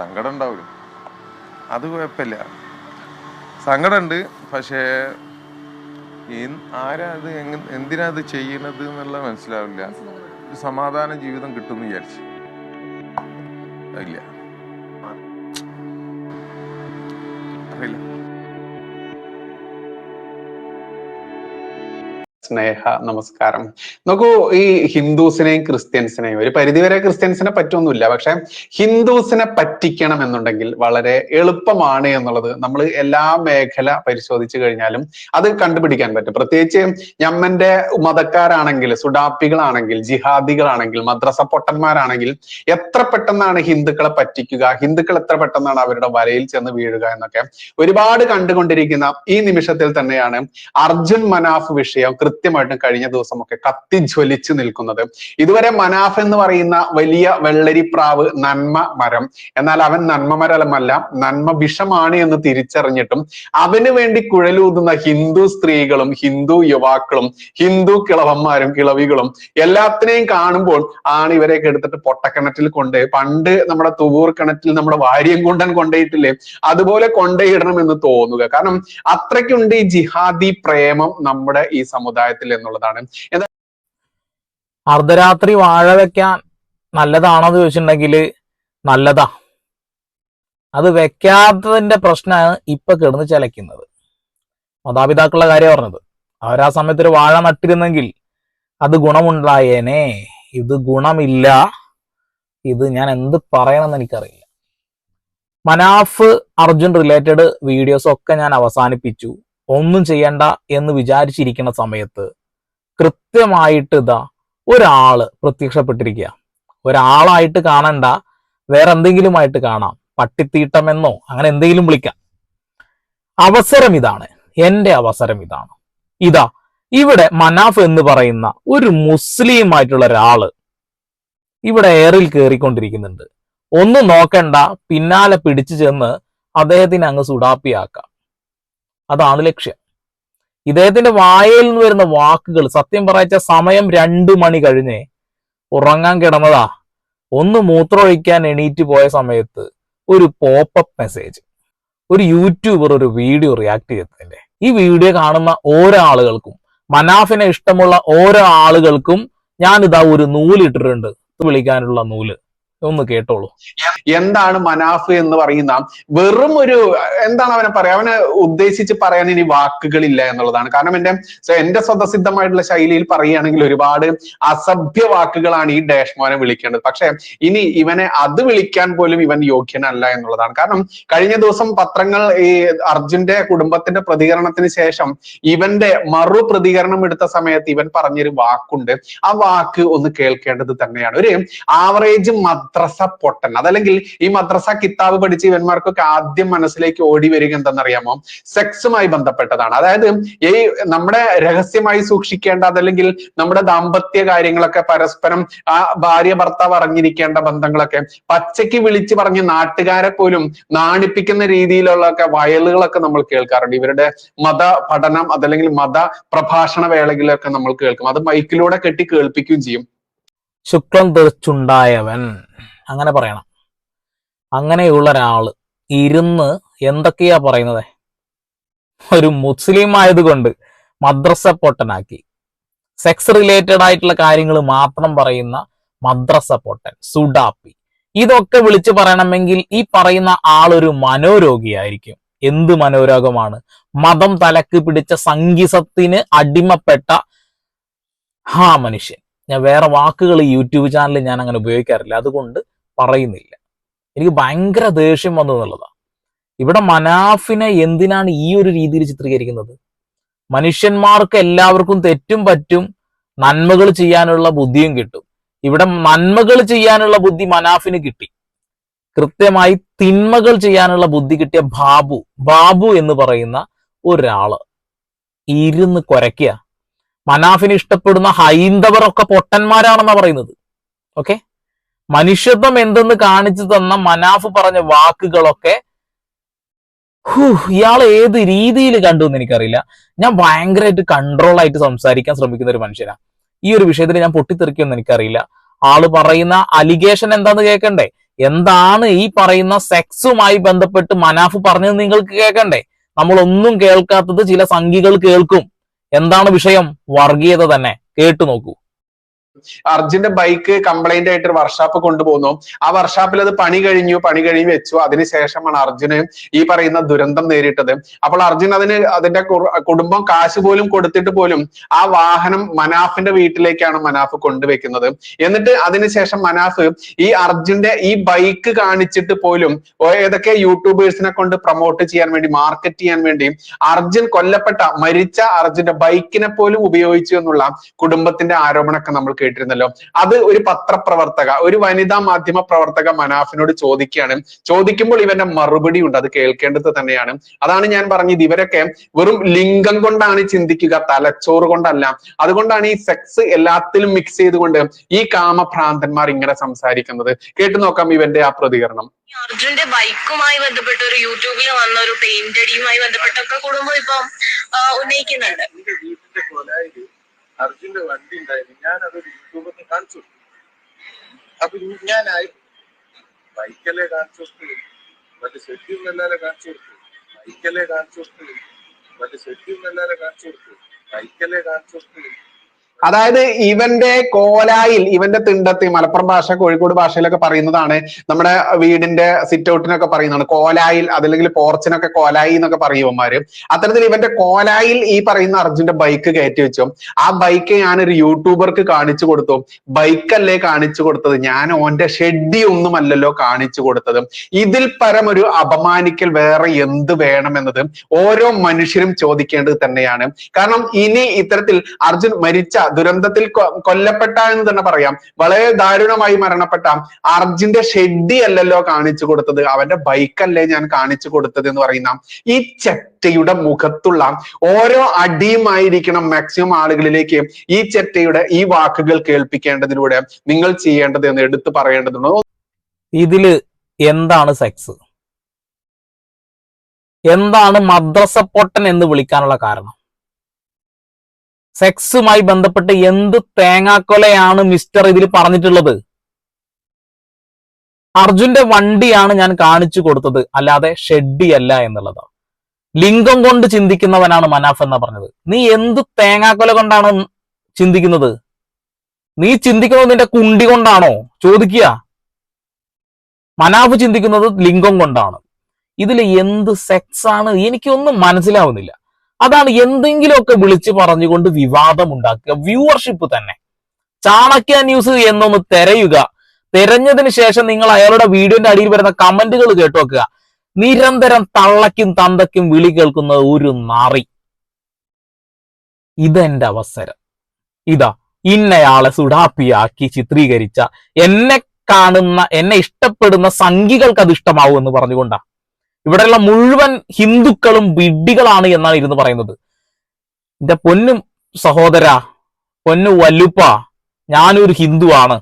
സങ്കടം ഉണ്ടാവില്ല അത് കുഴപ്പമില്ല. സങ്കടമുണ്ട് പക്ഷേ ആരാ അത് എങ്ങ- എന്തിനാ അത് ചെയ്യണത് എന്നുള്ള മനസ്സിലാവില്ല. സമാധാന ജീവിതം കിട്ടുമെന്ന് വിചാരിച്ചു. ഇല്ല. അറിയില്ല. സ്നേഹ നമസ്കാരം. നോക്കൂ ഈ ഹിന്ദുസിനെയും ക്രിസ്ത്യൻസിനെയും ഒരു പരിധിവരെ ക്രിസ്ത്യൻസിനെ പറ്റൊന്നുമില്ല പക്ഷെ ഹിന്ദുസിനെ പറ്റിക്കണം എന്നുണ്ടെങ്കിൽ വളരെ എളുപ്പമാണ് എന്നുള്ളത് നമ്മൾ എല്ലാ മേഖല പരിശോധിച്ചു കഴിഞ്ഞാലും അത് കണ്ടുപിടിക്കാൻ പറ്റും. പ്രത്യേകിച്ച് ഞമ്മന്റെ മതക്കാരാണെങ്കിൽ സുഡാപ്പികളാണെങ്കിൽ ജിഹാദികളാണെങ്കിൽ മദ്രസ പൊട്ടന്മാരാണെങ്കിൽ എത്ര പെട്ടെന്നാണ് ഹിന്ദുക്കളെ പറ്റിക്കുക ഹിന്ദുക്കൾ എത്ര പെട്ടെന്നാണ് അവരുടെ വലയിൽ ചെന്ന് വീഴുക എന്നൊക്കെ ഒരുപാട് കണ്ടുകൊണ്ടിരിക്കുന്ന ഈ നിമിഷത്തിൽ തന്നെയാണ് അർജുൻ മനാഫ് വിഷയം കൃത്യമായിട്ടും കഴിഞ്ഞ ദിവസമൊക്കെ കത്തിജ്വലിച്ചു നിൽക്കുന്നത്. ഇതുവരെ മനാഫ് എന്ന് പറയുന്ന വലിയ വെള്ളരിപ്രാവ് നന്മ മരം. എന്നാൽ അവൻ നന്മ മരമല്ല നന്മ വിഷമാണ് എന്ന് തിരിച്ചറിഞ്ഞിട്ടും അവന് വേണ്ടി കുഴലൂതുന്ന ഹിന്ദു സ്ത്രീകളും ഹിന്ദു യുവാക്കളും ഹിന്ദു കിളവന്മാരും കിളവികളും എല്ലാത്തിനെയും കാണുമ്പോൾ ആണ് ഇവരെയൊക്കെ എടുത്തിട്ട് പൊട്ടക്കിണറ്റിൽ കൊണ്ട് പണ്ട് നമ്മുടെ തുവൂർ കിണറ്റിൽ നമ്മുടെ വാര്യം കൊണ്ടൻ കൊണ്ടേയിട്ടില്ലേ അതുപോലെ കൊണ്ടേയിടണം എന്ന് തോന്നുക. കാരണം അത്രയ്ക്കുണ്ട് ഈ ജിഹാദി പ്രേമം നമ്മുടെ ഈ സമുദായത്തിൽ എന്നുള്ളതാണ്. അർദ്ധരാത്രി വാഴ വെക്കാൻ നല്ലതാണോ എന്ന് ചോദിച്ചിട്ടുണ്ടെങ്കിൽ നല്ലതാ. അത് വെക്കാത്തതിന്റെ പ്രശ്നമാണ് ഇപ്പൊ കിടന്ന് ചിലക്കുന്നത് മാതാപിതാക്കളുടെ കാര്യം പറഞ്ഞത്. അവരാ സമയത്ത് ഒരു വാഴ നട്ടിരുന്നെങ്കിൽ അത് ഗുണമുണ്ടായേനെ. ഇത് ഗുണമില്ല. ഇത് ഞാൻ എന്ത് പറയണമെന്ന് എനിക്കറിയില്ല. മനാഫ് അർജുൻ റിലേറ്റഡ് വീഡിയോസ് ഒക്കെ ഞാൻ അവസാനിപ്പിച്ചു. ഒന്നും ചെയ്യണ്ട എന്ന് വിചാരിച്ചിരിക്കുന്ന സമയത്ത് കൃത്യമായിട്ട് ഇതാ ഒരാൾ പ്രത്യക്ഷപ്പെട്ടിരിക്കുക ഒരാളായിട്ട് കാണണ്ട വേറെ എന്തെങ്കിലുമായിട്ട് കാണാം. പട്ടിത്തീട്ടമെന്നോ അങ്ങനെ എന്തെങ്കിലും വിളിക്കാം. അവസരം ഇതാണ്. എന്റെ അവസരം ഇതാണ്. ഇതാ ഇവിടെ മനാഫ് എന്ന് പറയുന്ന ഒരു മുസ്ലിം ആയിട്ടുള്ള ഒരാൾ ഇവിടെ എയറിൽ കയറിക്കൊണ്ടിരിക്കുന്നുണ്ട് ഒന്നും നോക്കണ്ട പിന്നാലെ പിടിച്ചു ചെന്ന് അദ്ദേഹത്തിനെ അങ്ങ് സുഡാപ്പിയാക്കാം. അതാണ് ലക്ഷ്യം. ഇദ്ദേഹത്തിന്റെ വായയിൽ നിന്ന് വരുന്ന വാക്കുകൾ സത്യം പറയച്ച സമയം രണ്ടു മണി കഴിഞ്ഞ് ഉറങ്ങാൻ കിടന്നതാ. ഒന്ന് മൂത്രമൊഴിക്കാൻ എണീറ്റ് പോയ സമയത്ത് ഒരു പോപ്പപ്പ് മെസ്സേജ് ഒരു യൂട്യൂബർ ഒരു വീഡിയോ റിയാക്ട് ചെയ്തതിന്റെ ഈ വീഡിയോ കാണുന്ന ഓരോ ആളുകൾക്കും മനാഫിനെ ഇഷ്ടമുള്ള ഓരോ ആളുകൾക്കും ഞാനിതാ ഒരു നൂലിട്ടിട്ടുണ്ട് വിളിക്കാനുള്ള നൂൽ. ഒന്ന് കേട്ടോളൂ. എന്താണ് മനാഫ് എന്ന് പറയുന്ന വെറും ഒരു എന്താണ് അവനെ പറയാ? അവനെ ഉദ്ദേശിച്ച് പറയാൻ ഇനി വാക്കുകളില്ല എന്നുള്ളതാണ്. കാരണം എന്റെ എന്റെ സ്വതസിദ്ധമായിട്ടുള്ള ശൈലിയിൽ പറയുകയാണെങ്കിൽ ഒരുപാട് അസഭ്യ വാക്കുകളാണ് ഈ ഡാഷ്മോനെ വിളിക്കേണ്ടത്. പക്ഷെ ഇനി ഇവനെ അത് വിളിക്കാൻ പോലും ഇവൻ യോഗ്യനല്ല എന്നുള്ളതാണ്. കാരണം കഴിഞ്ഞ ദിവസം പത്രങ്ങൾ ഈ അർജുന്റെ കുടുംബത്തിന്റെ പ്രതികരണത്തിന് ശേഷം ഇവന്റെ മറു പ്രതികരണം എടുത്ത സമയത്ത് ഇവൻ പറഞ്ഞൊരു വാക്കുണ്ട്. ആ വാക്ക് ഒന്ന് കേൾക്കേണ്ടത് തന്നെയാണ്. ഒരു ആവറേജ് മദ്രസ പൊട്ടൻ. അതല്ലെങ്കിൽ ഈ മദ്രസ കിതാബ് പഠിച്ച ഇവന്മാർക്കൊക്കെ ആദ്യം മനസ്സിലേക്ക് ഓടി വരിക എന്തെന്നറിയാമോ? സെക്സുമായി ബന്ധപ്പെട്ടതാണ്. അതായത് ഈ നമ്മുടെ രഹസ്യമായി സൂക്ഷിക്കേണ്ട അതല്ലെങ്കിൽ നമ്മുടെ ദാമ്പത്യ കാര്യങ്ങളൊക്കെ പരസ്പരം ആ ഭാര്യ ഭർത്താവ് അറിഞ്ഞിരിക്കേണ്ട ബന്ധങ്ങളൊക്കെ പച്ചയ്ക്ക് വിളിച്ചു പറഞ്ഞ് നാട്ടുകാരെ പോലും നാണിപ്പിക്കുന്ന രീതിയിലുള്ളൊക്കെ വയലുകളൊക്കെ നമ്മൾ കേൾക്കാറുണ്ട്. ഇവരുടെ മത പഠനം അതല്ലെങ്കിൽ മത പ്രഭാഷണ വേളകളിലൊക്കെ നമ്മൾ കേൾക്കും. അത് മൈക്കിലൂടെ കെട്ടി കേൾപ്പിക്കുകയും ചെയ്യും. ശുക്ലം തെറിച്ചുണ്ടായവൻ അങ്ങനെ പറയണം. അങ്ങനെയുള്ള ഒരാൾ ഇരുന്ന് എന്തൊക്കെയാ പറയുന്നത്? ഒരു മുസ്ലിം ആയതുകൊണ്ട് മദ്രസ പൊട്ടനാക്കി സെക്സ് റിലേറ്റഡ് ആയിട്ടുള്ള കാര്യങ്ങൾ മാത്രം പറയുന്ന മദ്രസ പൊട്ടൻ സുഡാപ്പി. ഇതൊക്കെ വിളിച്ചു പറയണമെങ്കിൽ ഈ പറയുന്ന ആളൊരു മനോരോഗിയായിരിക്കും. എന്ത് മനോരോഗമാണ്? മതം തലക്ക് പിടിച്ച സംഗീതത്തിന് അടിമപ്പെട്ട ആ മനുഷ്യൻ. ഞാൻ വേറെ വാക്കുകൾ യൂട്യൂബ് ചാനലിൽ ഞാൻ അങ്ങനെ ഉപയോഗിക്കാറില്ല. അതുകൊണ്ട് പറയുന്നില്ല. എനിക്ക് ഭയങ്കര ദേഷ്യം വന്നു എന്നുള്ളതാണ് ഇവിടെ മനാഫിനെ എന്തിനാണ് ഈ ഒരു രീതിയിൽ ചിത്രീകരിക്കുന്നത്? മനുഷ്യന്മാർക്ക് എല്ലാവർക്കും തെറ്റും പറ്റും നന്മകൾ ചെയ്യാനുള്ള ബുദ്ധിയും കിട്ടും. ഇവിടെ നന്മകൾ ചെയ്യാനുള്ള ബുദ്ധി മനാഫിന് കിട്ടി. കൃത്യമായി തിന്മകൾ ചെയ്യാനുള്ള ബുദ്ധി കിട്ടിയ ബാബു ബാബു എന്ന് പറയുന്ന ഒരാൾ ഇരുന്ന് കുരയ്ക്കുക മനാഫിന് ഇഷ്ടപ്പെടുന്ന ഹൈന്ദവർ ഒക്കെ പൊട്ടന്മാരാണെന്നാ പറയുന്നത്. ഓക്കെ? മനുഷ്യത്വം എന്തെന്ന് കാണിച്ചു തന്ന മനാഫ് പറഞ്ഞ വാക്കുകളൊക്കെ ഇയാൾ ഏത് രീതിയിൽ കണ്ടു എന്ന് എനിക്കറിയില്ല. ഞാൻ ഭയങ്കരമായിട്ട് കൺട്രോൾ ആയിട്ട് സംസാരിക്കാൻ ശ്രമിക്കുന്ന ഒരു മനുഷ്യനാണ് ഈ ഒരു വിഷയത്തിൽ ഞാൻ പൊട്ടിത്തെറിക്കുമെന്ന് എനിക്കറിയില്ല. ആൾ പറയുന്ന അലിഗേഷൻ എന്താന്ന് കേൾക്കണ്ടേ എന്താണ് ഈ പറയുന്ന സെക്സുമായി ബന്ധപ്പെട്ട് മനാഫ് പറഞ്ഞത് നിങ്ങൾക്ക് കേൾക്കണ്ടേ നമ്മളൊന്നും കേൾക്കാത്തത് ചില സംഖികൾ കേൾക്കും. എന്താണ് വിഷയം? വർഗീയത തന്നെ. കേട്ടു നോക്കൂ. അർജുന്റെ ബൈക്ക് കംപ്ലൈന്റ് ആയിട്ട് വർഷാപ്പ് കൊണ്ടുപോകുന്നു ആ വർക്ക്ഷോപ്പിൽ അത് പണി കഴിഞ്ഞു പണി കഴിഞ്ഞ് വെച്ചു. അതിനുശേഷമാണ് അർജുന് ഈ പറയുന്ന ദുരന്തം നേരിട്ടത്. അപ്പോൾ അർജുൻ അതിന് അതിന്റെ കുടുംബം കാശ് പോലും കൊടുത്തിട്ട് പോലും ആ വാഹനം മനാഫിന്റെ വീട്ടിലേക്കാണ് മനാഫ് കൊണ്ടുവെക്കുന്നത്. എന്നിട്ട് അതിനുശേഷം മനാഫ് ഈ അർജുന്റെ ഈ ബൈക്ക് കാണിച്ചിട്ട് പോലും ഏതൊക്കെ യൂട്യൂബേഴ്സിനെ കൊണ്ട് പ്രൊമോട്ട് ചെയ്യാൻ വേണ്ടി മാർക്കറ്റ് ചെയ്യാൻ വേണ്ടി അർജുൻ കൊല്ലപ്പെട്ട മരിച്ച അർജുന്റെ ബൈക്കിനെ പോലും ഉപയോഗിച്ചു എന്നുള്ള കുടുംബത്തിന്റെ ആരോപണമൊക്കെ നമ്മൾ കേട്ടിരുന്നല്ലോ. അത് ഒരു പത്രപ്രവർത്തക ഒരു വനിതാ മാധ്യമ പ്രവർത്തക മനാഫിനോട് ചോദിക്കുകയാണ്. ചോദിക്കുമ്പോൾ ഇവന്റെ മറുപടി ഉണ്ട് അത് കേൾക്കേണ്ടത് തന്നെയാണ്. അതാണ് ഞാൻ പറഞ്ഞത്. ഇവരൊക്കെ വെറും ലിംഗം കൊണ്ടാണ് ചിന്തിക്കുക തലച്ചോറ് കൊണ്ടല്ല. അതുകൊണ്ടാണ് ഈ സെക്സ് എല്ലാത്തിലും മിക്സ് ചെയ്തുകൊണ്ട് ഈ കാമഭ്രാന്തന്മാർ ഇങ്ങനെ സംസാരിക്കുന്നത്. കേട്ടു നോക്കാം ഇവന്റെ ആ പ്രതികരണം. അർജുന്റെ ബൈക്കുമായി ബന്ധപ്പെട്ട് ഒരു യൂട്യൂബിൽ വന്ന ഒരു പെയിന്റടിയുമായി ബന്ധപ്പെട്ടൊക്കെ കുടുംബം ഇപ്പം ഉന്നയിക്കുന്നുണ്ട്. അർജുന്റെ വണ്ടി ഉണ്ടായിരുന്നു. ഞാൻ അതൊരു യൂട്യൂബിൽ നിന്ന് കാണിച്ചു കൊടുത്തു. അപ്പൊ ഞാനായി. ബൈക്കല്ലേ കാണിച്ചു കൊടുത്തത് മറ്റേ സെറ്റിയും എല്ലാരെ കാണിച്ചു കൊടുത്തു. ബൈക്കല്ലേ കാണിച്ചു കൊടുത്തത് മറ്റേ സെറ്റിയും എല്ലാരെ കാണിച്ചു കൊടുത്തു. ബൈക്കല്ലേ കാണിച്ചു കൊടുത്തത് അതായത് ഇവന്റെ കോലായിൽ ഇവന്റെ തിണ്ടത്തിൽ ഈ മലപ്പുറം ഭാഷ കോഴിക്കോട് ഭാഷയിലൊക്കെ പറയുന്നതാണ് നമ്മുടെ വീടിന്റെ സിറ്റ് ഔട്ടിനൊക്കെ പറയുന്നതാണ്. കോലായിൽ അതല്ലെങ്കിൽ പോർച്ചിനൊക്കെ കോലായി എന്നൊക്കെ പറയുവന്മാര് അത്തരത്തിൽ ഇവന്റെ കോലായിൽ ഈ പറയുന്ന അർജുന്റെ ബൈക്ക് കയറ്റി വെച്ചു. ആ ബൈക്ക് ഒരു യൂട്യൂബർക്ക് കാണിച്ചു കൊടുത്തു. ബൈക്കല്ലേ കാണിച്ചു കൊടുത്തത്? ഞാൻ ഓന്റെ ഷെഡി ഒന്നുമല്ലല്ലോ കാണിച്ചു കൊടുത്തത്. ഇതിൽ പരം ഒരു അപമാനിക്കൽ വേറെ എന്ത് വേണമെന്നത് ഓരോ മനുഷ്യരും ചോദിക്കേണ്ടത് തന്നെയാണ്. കാരണം ഇനി ഇത്തരത്തിൽ അർജുൻ മരിച്ച ദുരന്തത്തിൽ കൊല്ലപ്പെട്ട എന്ന് തന്നെ പറയാം. വളരെ ദാരുണമായി മരണപ്പെട്ട അർജുന്റെ ഷെഡി അല്ലല്ലോ കാണിച്ചു കൊടുത്തത്. അവന്റെ ബൈക്കല്ലേ ഞാൻ കാണിച്ചു കൊടുത്തത് എന്ന് പറയുന്ന ഈ ചെറ്റയുടെ മുഖത്തുള്ള ഓരോ അടിയുമായിരിക്കണം മാക്സിമം ആളുകളിലേക്ക് ഈ ചെറ്റയുടെ ഈ വാക്കുകൾ കേൾപ്പിക്കേണ്ടതിലൂടെ നിങ്ങൾ ചെയ്യേണ്ടത് എന്ന് എടുത്തു പറയേണ്ടതുണ്ട്. ഇതിൽ എന്താണ് സെക്സ് എന്താണ് മദ്രസ പൊട്ടൻ എന്ന് വിളിക്കാനുള്ള കാരണം? സെക്സുമായി ബന്ധപ്പെട്ട് എന്ത് തേങ്ങാക്കൊലയാണ് മിസ്റ്റർ ഇതിൽ പറഞ്ഞിട്ടുള്ളത്? അർജുന്റെ വണ്ടിയാണ് ഞാൻ കാണിച്ചു കൊടുത്തത്. അല്ലാതെ ഷെഡി അല്ല എന്നുള്ളത് ലിംഗം കൊണ്ട് ചിന്തിക്കുന്നവനാണ് മനാഫ് എന്നാ പറഞ്ഞത്. നീ എന്ത് തേങ്ങാക്കൊല കൊണ്ടാണ് ചിന്തിക്കുന്നത്? നീ ചിന്തിക്കുന്നത് നിന്റെ കുണ്ടി കൊണ്ടാണോ? ചോദിക്കുക. മനാഫ് ചിന്തിക്കുന്നത് ലിംഗം കൊണ്ടാണ്. ഇതിൽ എന്ത് സെക്സ് ആണ് എനിക്കൊന്നും മനസ്സിലാവുന്നില്ല. അതാണ് എന്തെങ്കിലുമൊക്കെ വിളിച്ചു പറഞ്ഞുകൊണ്ട് വിവാദം ഉണ്ടാക്കുക വ്യൂവർഷിപ്പ് തന്നെ. ചാണക്യ ന്യൂസ് എന്നൊന്ന് തെരയുക. തെരഞ്ഞതിന് ശേഷം നിങ്ങൾ അയാളുടെ വീഡിയോന്റെ അടിയിൽ വരുന്ന കമന്റുകൾ കേട്ടു വെക്കുക നിരന്തരം തള്ളയ്ക്കും തന്തയ്ക്കും വിളി കേൾക്കുന്ന ഒരു നാറി. ഇതെന്റെ അവസരം. ഇതാ ഇന്നയാളെ സുഡാപ്പിയാക്കി ചിത്രീകരിച്ച എന്നെ കാണുന്ന എന്നെ ഇഷ്ടപ്പെടുന്ന സംഘികൾക്ക് അത് ഇഷ്ടമാവും എന്ന് പറഞ്ഞുകൊണ്ടാ. ഇവിടെയുള്ള മുഴുവൻ ഹിന്ദുക്കളും വിഡ്ഢികളാണ് എന്നാണ് ഇരുന്ന് പറയുന്നത്. എന്റെ പൊന്നും സഹോദര പൊന്നു വല്ലുപ്പ ഞാനൊരു ഹിന്ദുവാണ്.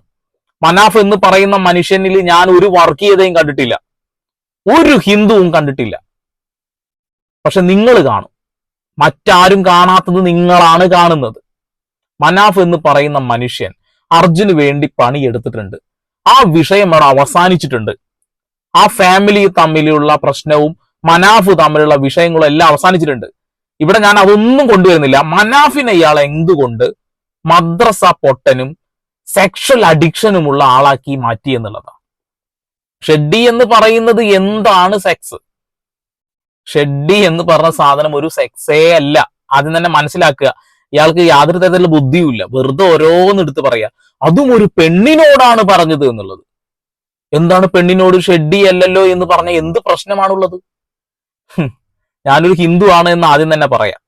മനാഫ് എന്ന് പറയുന്ന മനുഷ്യനിൽ ഞാൻ ഒരു വർഗീയതയും കണ്ടിട്ടില്ല. ഒരു ഹിന്ദുവും കണ്ടിട്ടില്ല. പക്ഷെ നിങ്ങൾ കാണും. മറ്റാരും കാണാത്തത് നിങ്ങളാണ് കാണുന്നത്. മനാഫ് എന്ന് പറയുന്ന മനുഷ്യൻ അർജുന് വേണ്ടി പണിയെടുത്തിട്ടുണ്ട്. ആ വിഷയം അവിടെ അവസാനിച്ചിട്ടുണ്ട്. ആ ഫാമിലി തമ്മിലുള്ള പ്രശ്നവും മനാഫ് തമ്മിലുള്ള വിഷയങ്ങളും എല്ലാം അവസാനിച്ചിട്ടുണ്ട്. ഇവിടെ ഞാൻ അതൊന്നും കൊണ്ടുവരുന്നില്ല. മനാഫിനെ ഇയാൾ എന്തുകൊണ്ട് മദ്രസ പൊട്ടനും സെക്ഷൽ അഡിക്ഷനുമുള്ള ആളാക്കി മാറ്റി എന്നുള്ളതാണ് ഷെഡി എന്ന് പറയുന്നത് എന്താണ് സെക്സ് ഷെഡി എന്ന് പറഞ്ഞ സാധനം ഒരു സെക്സേ അല്ല. ആദ്യം തന്നെ മനസ്സിലാക്കുക. ഇയാൾക്ക് യാതൊരു തരത്തിലുള്ള ബുദ്ധിയുമില്ല. വെറുതെ ഓരോന്ന് എടുത്ത് പറയാ. അതും ഒരു പെണ്ണിനോടാണ് പറഞ്ഞത് എന്നുള്ളത്. എന്താണ് പെണ്ണിനോട് ഷെഡി അല്ലല്ലോ എന്ന് പറഞ്ഞ എന്ത് പ്രശ്നമാണുള്ളത്? ഞാനൊരു ഹിന്ദു ആണ് എന്ന് ആദ്യം തന്നെ പറയാം.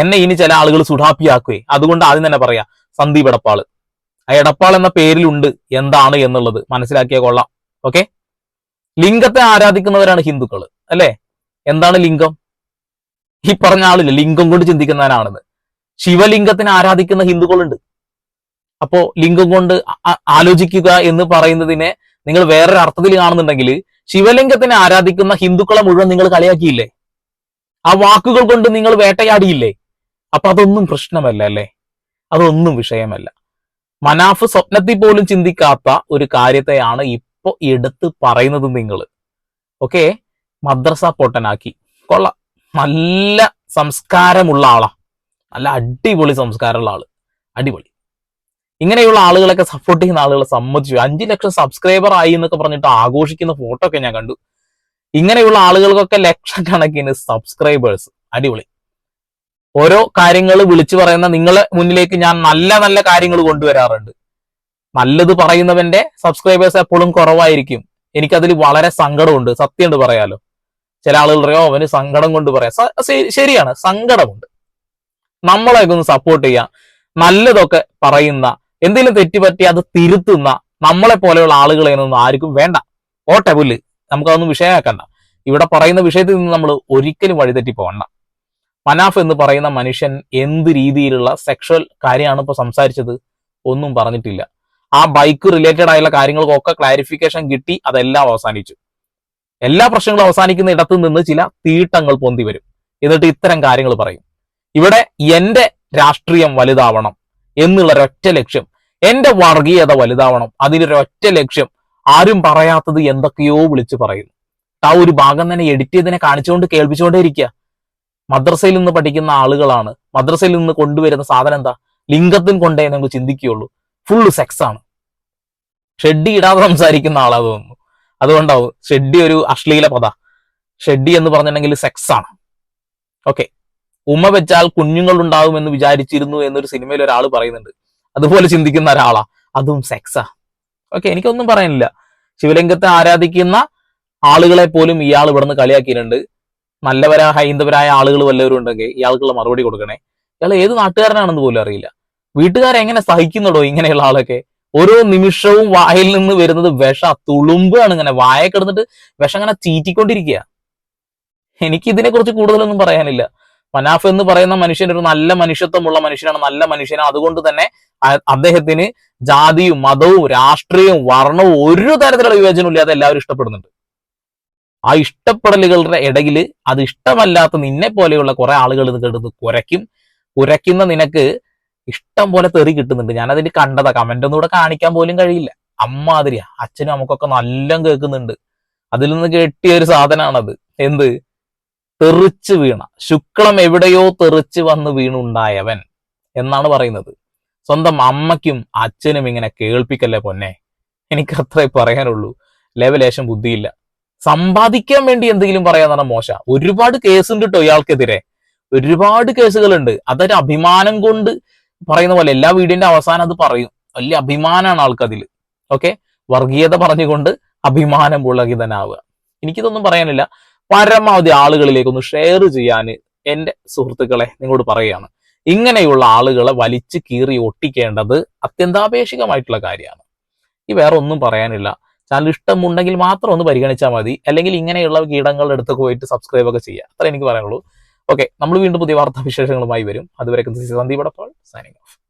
എന്നെ ഇനി ചില ആളുകൾ സുഡാപ്പിയാക്കുകയെ അതുകൊണ്ട് ആദ്യം തന്നെ പറയാം സന്ദീപ് എടപ്പാൾ. ആ എടപ്പാൾ എന്ന പേരിലുണ്ട് എന്താണ് എന്നുള്ളത്. മനസ്സിലാക്കിയ കൊള്ളാം. ഓക്കെ? ലിംഗത്തെ ആരാധിക്കുന്നവരാണ് ഹിന്ദുക്കൾ അല്ലെ? എന്താണ് ലിംഗം? ഈ പറഞ്ഞ ആളില്ല ലിംഗം കൊണ്ട് ചിന്തിക്കുന്നവനാണെന്ന്. ശിവലിംഗത്തിനെ ആരാധിക്കുന്ന ഹിന്ദുക്കളുണ്ട്. അപ്പോ ലിംഗം കൊണ്ട് ആലോചിക്കുക എന്ന് പറയുന്നതിനെ നിങ്ങൾ വേറൊരു അർത്ഥത്തിൽ കാണുന്നുണ്ടെങ്കിൽ ശിവലിംഗത്തിനെ ആരാധിക്കുന്ന ഹിന്ദുക്കളെ മുഴുവൻ നിങ്ങൾ കളിയാക്കിയില്ലേ? ആ വാക്കുകൾ കൊണ്ട് നിങ്ങൾ വേട്ടയാടിയില്ലേ? അപ്പൊ അതൊന്നും പ്രശ്നമല്ല അല്ലേ? അതൊന്നും വിഷയമല്ല. മനാഫ് സ്വപ്നത്തിൽ പോലും ചിന്തിക്കാത്ത ഒരു കാര്യത്തെയാണ് ഇപ്പൊ എടുത്ത് പറയുന്നത് നിങ്ങൾ. ഓക്കെ? മദ്രസ പൊട്ടനാക്കി. കൊള്ളാം. നല്ല സംസ്കാരമുള്ള ആളാ. നല്ല അടിപൊളി സംസ്കാരമുള്ള ആൾ. അടിപൊളി. ഇങ്ങനെയുള്ള ആളുകളൊക്കെ സപ്പോർട്ട് ചെയ്യുന്ന ആളുകളെ സമ്മതിച്ചു. അഞ്ചു ലക്ഷം സബ്സ്ക്രൈബർ ആയി എന്നൊക്കെ പറഞ്ഞിട്ട് ആഘോഷിക്കുന്ന ഫോട്ടോ ഒക്കെ ഞാൻ കണ്ടു. ഇങ്ങനെയുള്ള ആളുകൾക്കൊക്കെ ലക്ഷക്കണക്കിന് സബ്സ്ക്രൈബേഴ്സ് അടിപൊളി. ഓരോ കാര്യങ്ങൾ വിളിച്ചു പറയുന്ന നിങ്ങളെ മുന്നിലേക്ക് ഞാൻ നല്ല നല്ല കാര്യങ്ങൾ കൊണ്ടുവരാറുണ്ട്. നല്ലത് പറയുന്നവന്റെ സബ്സ്ക്രൈബേഴ്സ് എപ്പോഴും കുറവായിരിക്കും. എനിക്കതിൽ വളരെ സങ്കടമുണ്ട്. സത്യമുണ്ട് പറയാലോ. ചില ആളുകൾ പറയോ അവന് സങ്കടം കൊണ്ട് പറയാം. ശരിയാണ്. സങ്കടമുണ്ട്. നമ്മളെയൊക്കെ ഒന്ന് സപ്പോർട്ട് ചെയ്യാം. നല്ലതൊക്കെ പറയുന്ന എന്തെങ്കിലും തെറ്റുപറ്റി അത് തിരുത്തുന്ന നമ്മളെ പോലെയുള്ള ആളുകളെ ഒന്നും ആർക്കും വേണ്ട. ഓട്ടെ പുല്ല്. നമുക്കതൊന്നും വിഷയമാക്കണ്ട. ഇവിടെ പറയുന്ന വിഷയത്തിൽ നിന്ന് നമ്മൾ ഒരിക്കലും വഴിതെറ്റി പോകണ്ട മനാഫ് എന്ന് പറയുന്ന മനുഷ്യൻ എന്ത് രീതിയിലുള്ള സെക്ഷൽ കാര്യമാണ് ഇപ്പൊ സംസാരിച്ചത് ഒന്നും പറഞ്ഞിട്ടില്ല. ആ ബൈക്ക് റിലേറ്റഡ് ആയുള്ള കാര്യങ്ങൾക്കൊക്കെ ക്ലാരിഫിക്കേഷൻ കിട്ടി അതെല്ലാം അവസാനിച്ചു. എല്ലാ പ്രശ്നങ്ങളും അവസാനിക്കുന്ന ഇടത്തു നിന്ന് ചില തീട്ടങ്ങൾ പൊന്തി വരും. എന്നിട്ട് ഇത്തരം കാര്യങ്ങൾ പറയും. ഇവിടെ എന്റെ രാഷ്ട്രീയം വലുതാവണം എന്നുള്ള ലക്ഷ്യം എന്റെ വർഗീയത വലുതാവണം. അതിനൊരൊറ്റ ലക്ഷ്യം. ആരും പറയാത്തത് എന്തൊക്കെയോ വിളിച്ചു പറയുന്നു ആ ഒരു ഭാഗം തന്നെ എഡിറ്റ് ചെയ്തതിനെ കാണിച്ചുകൊണ്ട് കേൾപ്പിച്ചുകൊണ്ടേ ഇരിക്കുക മദ്രസയിൽ നിന്ന് പഠിക്കുന്ന ആളുകളാണ്. മദ്രസയിൽ നിന്ന് കൊണ്ടുവരുന്ന സാധനം എന്താ? ലിംഗത്തിന് കൊണ്ടേ നമുക്ക് ചിന്തിക്കുകയുള്ളൂ. ഫുള്ള് സെക്സ് ആണ്. ഷെഡ്ഡി ഇടാതെ സംസാരിക്കുന്ന ആളാ തോന്നുന്നു. അതുകൊണ്ടാവും ഷെഡ്ഡി ഒരു അശ്ലീല പദ. ഷെഡ്ഡി എന്ന് പറഞ്ഞിട്ടുണ്ടെങ്കിൽ സെക്സ് ആണ്. ഓക്കെ ഉമ്മ വെച്ചാൽ കുഞ്ഞുങ്ങൾ ഉണ്ടാവും എന്ന് വിചാരിച്ചിരുന്നു എന്നൊരു സിനിമയിൽ ഒരാൾ പറയുന്നുണ്ട്. അതുപോലെ ചിന്തിക്കുന്ന ഒരാളാ. അതും സെക്സാ ഓക്കെ എനിക്കൊന്നും പറയാനില്ല. ശിവലിംഗത്തെ ആരാധിക്കുന്ന ആളുകളെ പോലും ഇയാൾ ഇവിടുന്ന് കളിയാക്കിയിട്ടുണ്ട്. നല്ലവരാ ഹൈന്ദവരായ ആളുകൾ വല്ലവരും ഉണ്ടെങ്കിൽ ഇയാൾക്കുള്ള മറുപടി കൊടുക്കണേ. ഇയാൾ ഏത് നാട്ടുകാരനാണെന്ന് പോലും അറിയില്ല. വീട്ടുകാരെങ്ങനെ സഹിക്കുന്നുണ്ടോ ഇങ്ങനെയുള്ള ആളൊക്കെ? ഓരോ നിമിഷവും വായിൽ നിന്ന് വരുന്നത് വിഷ തുളുമ്പാണ് ഇങ്ങനെ വായ കിടന്നിട്ട് വിഷം ഇങ്ങനെ ചീറ്റിക്കൊണ്ടിരിക്കുക എനിക്ക് ഇതിനെ കുറിച്ച് കൂടുതലൊന്നും പറയാനില്ല. മനാഫ് എന്ന് പറയുന്ന മനുഷ്യൻ ഒരു നല്ല മനുഷ്യത്വമുള്ള മനുഷ്യനാണ് നല്ല മനുഷ്യനാണ്. അതുകൊണ്ട് തന്നെ അദ്ദേഹത്തിന് ജാതിയും മതവും രാഷ്ട്രീയവും വർണവും ഒരു തരത്തിലുള്ള വിവേചനവും ഇല്ലാതെ എല്ലാവരും ഇഷ്ടപ്പെടുന്നുണ്ട്. ആ ഇഷ്ടപ്പെടലുകളുടെ ഇടയിൽ അത് ഇഷ്ടമല്ലാത്ത നിന്നെ പോലെയുള്ള കുറെ ആളുകൾ ഇത് കിടന്ന് കുരയ്ക്കും. കുരയ്ക്കുന്ന നിനക്ക് ഇഷ്ടം പോലെ തെറി കിട്ടുന്നുണ്ട്. ഞാൻ അതിൽ കണ്ടതാ. കമന്റ് ഒന്നും കാണിക്കാൻ പോലും കഴിയില്ല. അമ്മാതിരിയാ. അച്ഛനും നമുക്കൊക്കെ നല്ല കേൾക്കുന്നുണ്ട്. അതിൽ നിന്ന് കെട്ടിയ ഒരു സാധനമാണത് എന്ത്? തെറിച്ച് വീണ ശുക്ലം എവിടെയോ തെറിച്ച് വന്ന് വീണുണ്ടായവൻ എന്നാണ് പറയുന്നത്. സ്വന്തം അമ്മയ്ക്കും അച്ഛനും ഇങ്ങനെ കേൾപ്പിക്കല്ലേ പൊന്നെ? എനിക്ക് അത്രേ പറയാനുള്ളൂ. ലേവലേശം ബുദ്ധിയില്ല. സമ്പാദിക്കാൻ വേണ്ടി എന്തെങ്കിലും പറയാന്നാണ് മോശ. ഒരുപാട് കേസുണ്ട് കേട്ടോ ഇയാൾക്കെതിരെ. ഒരുപാട് കേസുകളുണ്ട്. അതൊരു അഭിമാനം കൊണ്ട് പറയുന്ന പോലെ എല്ലാ വീടിന്റെ അവസാനം അത് പറയും. വലിയ അഭിമാനമാണ് ആൾക്കതിൽ. ഓക്കെ? വർഗീയത പറഞ്ഞുകൊണ്ട് അഭിമാനം പുളകിതനാവുക. എനിക്കിതൊന്നും പറയാനില്ല. പരമാവധി ആളുകളിലേക്ക് ഒന്ന് ഷെയർ ചെയ്യാൻ എന്റെ സുഹൃത്തുക്കളെ നിങ്ങളോട് പറയുകയാണ്. ഇങ്ങനെയുള്ള ആളുകളെ വലിച്ചു കീറി ഒട്ടിക്കേണ്ടത് അത്യന്താപേക്ഷികമായിട്ടുള്ള കാര്യമാണ്. ഈ വേറെ ഒന്നും പറയാനില്ല. ചാനൽ ഇഷ്ടമുണ്ടെങ്കിൽ മാത്രം ഒന്ന് പരിഗണിച്ചാൽ മതി. അല്ലെങ്കിൽ ഇങ്ങനെയുള്ള കീടങ്ങളുടെ അടുത്തൊക്കെ പോയിട്ട് സബ്സ്ക്രൈബ് ഒക്കെ ചെയ്യുക. അത്ര എനിക്ക് പറയാനുള്ളൂ. ഓക്കെ നമ്മൾ വീണ്ടും പുതിയ വാർത്താ വിശേഷങ്ങളുമായി വരും അതുവരെ സന്ദീപ് സൈനിങ് ഓഫ്